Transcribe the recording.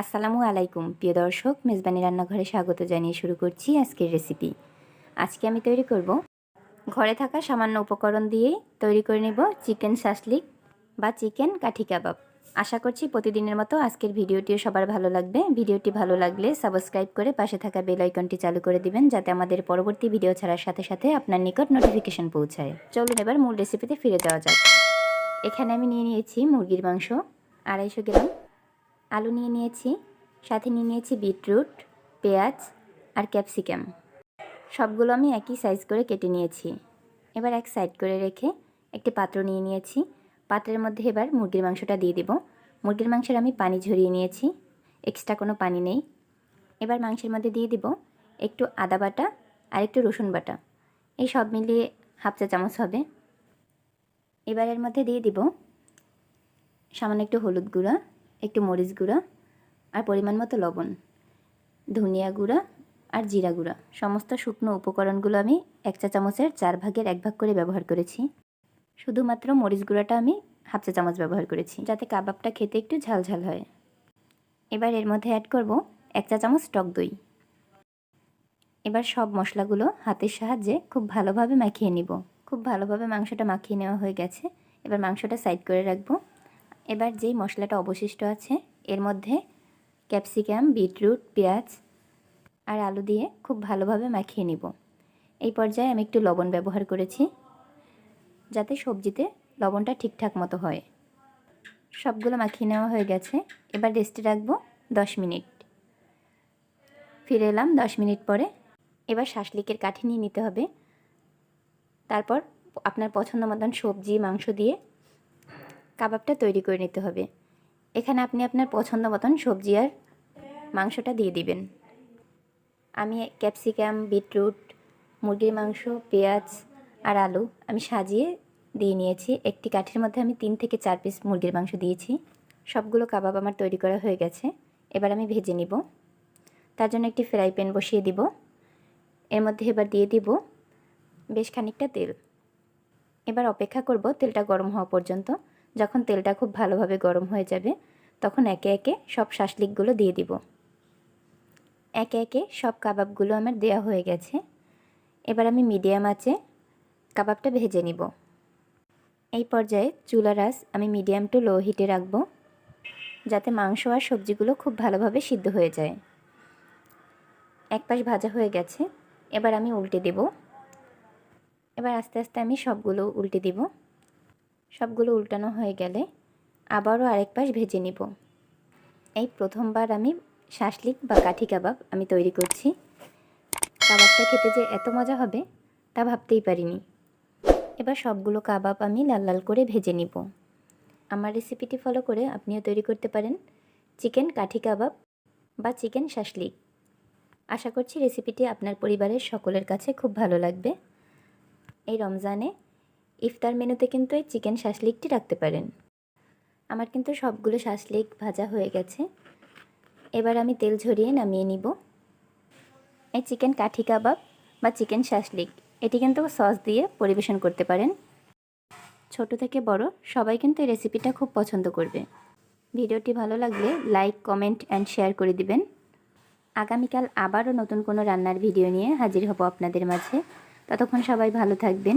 আসসালামু আলাইকুম, প্রিয় দর্শক, মেজবানি রান্নাঘরে স্বাগত জানিয়ে শুরু করছি আজকের রেসিপি আজকে আমি তৈরি করব ঘরে থাকা সামান্য উপকরণ দিয়েই তৈরি করে নেব চিকেন শাসলিক বা চিকেন কাঠি কাবাব। আশা করছি প্রতিদিনের মতো আজকের ভিডিওটিও সবার ভালো লাগবে। ভিডিওটি ভালো লাগলে সাবস্ক্রাইব করে পাশে থাকা বেল আইকনটি চালু করে দিবেন, যাতে আমাদের পরবর্তী ভিডিও ছাড়ার সাথে সাথে আপনার নিকট নোটিফিকেশন পৌঁছায়। চলুন এবার মূল রেসিপিতে ফিরে যাওয়া যাক। এখানে আমি নিয়ে নিয়েছি মুরগির মাংস, আড়াইশো গ্রাম আলু নিয়ে নিয়েছি, সাথে নিয়ে নিয়েছি বিটরুট, পেঁয়াজ আর ক্যাপসিকাম। সবগুলো আমি একই সাইজ করে কেটে নিয়েছি। এবার এক সাইড করে রেখে একটি পাত্র নিয়ে নিয়েছি। পাত্রের মধ্যে এবার মুরগির মাংসটা দিয়ে দিব। মুরগির মাংসের আমি পানি ঝরিয়ে নিয়েছি এক্সট্রা কোনো পানি নেই। এবার মাংসের মধ্যে দিয়ে দিব একটু আদা বাটা আর একটু রসুন বাটা। এই সব মিলিয়ে হাফ চা চামচ হবে। এবার এর মধ্যে দিয়ে দিব সামান্য একটু হলুদ গুঁড়া একটু মরিচ গুঁড়া আর পরিমাণ মতো লবণ, ধনিয়া গুঁড়া আর জিরা গুঁড়া। সমস্ত শুকনো উপকরণগুলো আমি এক চা চামচের চার ভাগের এক ভাগ করে ব্যবহার করেছি। শুধুমাত্র মরিচ গুঁড়াটা আমি হাফ চা চামচ ব্যবহার করেছি, যাতে কাবাবটা খেতে একটু ঝালঝাল হয়। এবার এর মধ্যে অ্যাড করব এক চা চামচ টক দই। এবার সব মশলাগুলো হাতের সাহায্যে খুব ভালোভাবে মাখিয়ে নিব। খুব ভালোভাবে মাংসটা মাখিয়ে নেওয়া হয়ে গেছে। এবার মাংসটা সাইড করে রাখব। এবার যেই মশলাটা অবশিষ্ট আছে, এর মধ্যে ক্যাপসিকাম, বিটরুট, পেঁয়াজ আর আলু দিয়ে খুব ভালোভাবে মাখিয়ে নিব। এই পর্যায়ে আমি একটু লবণ ব্যবহার করেছি, যাতে সবজিতে লবণটা ঠিকঠাক মতো হয়। সবগুলো মাখিয়ে নেওয়া হয়ে গেছে। এবার রেস্টে রাখব দশ মিনিট। ফিরে এলাম দশ মিনিট পরে। এবার শাসলিকের কাঠি নিয়ে নিতে হবে। তারপর আপনার পছন্দ মতন সবজি, মাংস দিয়ে কাবাবটা তৈরি করে নিতে হবে। এখানে আপনি আপনার পছন্দ মতন সবজি আর মাংসটা দিয়ে দিবেন। আমি ক্যাপসিকাম, বিটরুট, মুরগির মাংস, পেঁয়াজ আর আলু আমি সাজিয়ে দিয়ে নিয়েছি। একটি কাঠির মধ্যে আমি তিন থেকে চার পিস মুরগির মাংস দিয়েছি। সবগুলো কাবাব আমার তৈরি করা হয়ে গেছে। এবার আমি ভেজে নিব। তার জন্য একটি ফ্রাই প্যান বসিয়ে দিব। এর মধ্যে এবার দিয়ে দিব বেশ খানিকটা তেল। এবার অপেক্ষা করব তেলটা গরম হওয়া পর্যন্ত। যখন তেলটা খুব ভালোভাবে গরম হয়ে যাবে, তখন একে একে সব শাসলিকগুলো দিয়ে দিব। একে একে সব কাবাবগুলো আমার দেয়া হয়ে গেছে। এবার আমি মিডিয়াম আঁচে কাবাবটা ভেজে নিব। এই পর্যায়ে চুলা আঁচ আমি মিডিয়াম টু লো হিটে রাখব, যাতে মাংস আর সবজিগুলো খুব ভালোভাবে সিদ্ধ হয়ে যায়। এক পাশ ভাজা হয়ে গেছে, এবার আমি উল্টে দেব। এবার আস্তে আস্তে আমি সবগুলো উল্টে দিব। সবগুলো উল্টানো হয়ে গেলে আবারও আরেক পাশ ভেজে নিব। এই প্রথমবার আমি শাসলিক বা কাঠি কাবাব আমি তৈরি করছি। কাবাবটা খেতে যে এত মজা হবে তা ভাবতেই পারিনি। এবার সবগুলো কাবাব আমি লাল লাল করে ভেজে নিব। আমার রেসিপিটি ফলো করে আপনিও তৈরি করতে পারেন চিকেন কাঠি কাবাব বা চিকেন শাসলিক। আশা করছি রেসিপিটি আপনার পরিবারের সকলের কাছে খুব ভালো লাগবে। এই রমজানে ইফতার মেনুতে কিন্তু এই চিকেন শাসলিকটি রাখতে পারেন। আমার কিন্তু সবগুলো শাসলিক ভাজা হয়ে গেছে। এবার আমি তেল ঝরিয়ে নামিয়ে নিব। এই চিকেন কাঠি কাবাব বা চিকেন শাসলিক, এটি কিন্তু সস দিয়ে পরিবেশন করতে পারেন। ছোট থেকে বড় সবাই কিন্তু এই রেসিপিটা খুব পছন্দ করবে। ভিডিওটি ভালো লাগলে লাইক, কমেন্ট অ্যান্ড শেয়ার করে দিবেন। আগামীকাল আবারও নতুন কোনো রান্নার ভিডিও নিয়ে হাজির হব আপনাদের মাঝে। ততক্ষণ সবাই ভালো থাকবেন।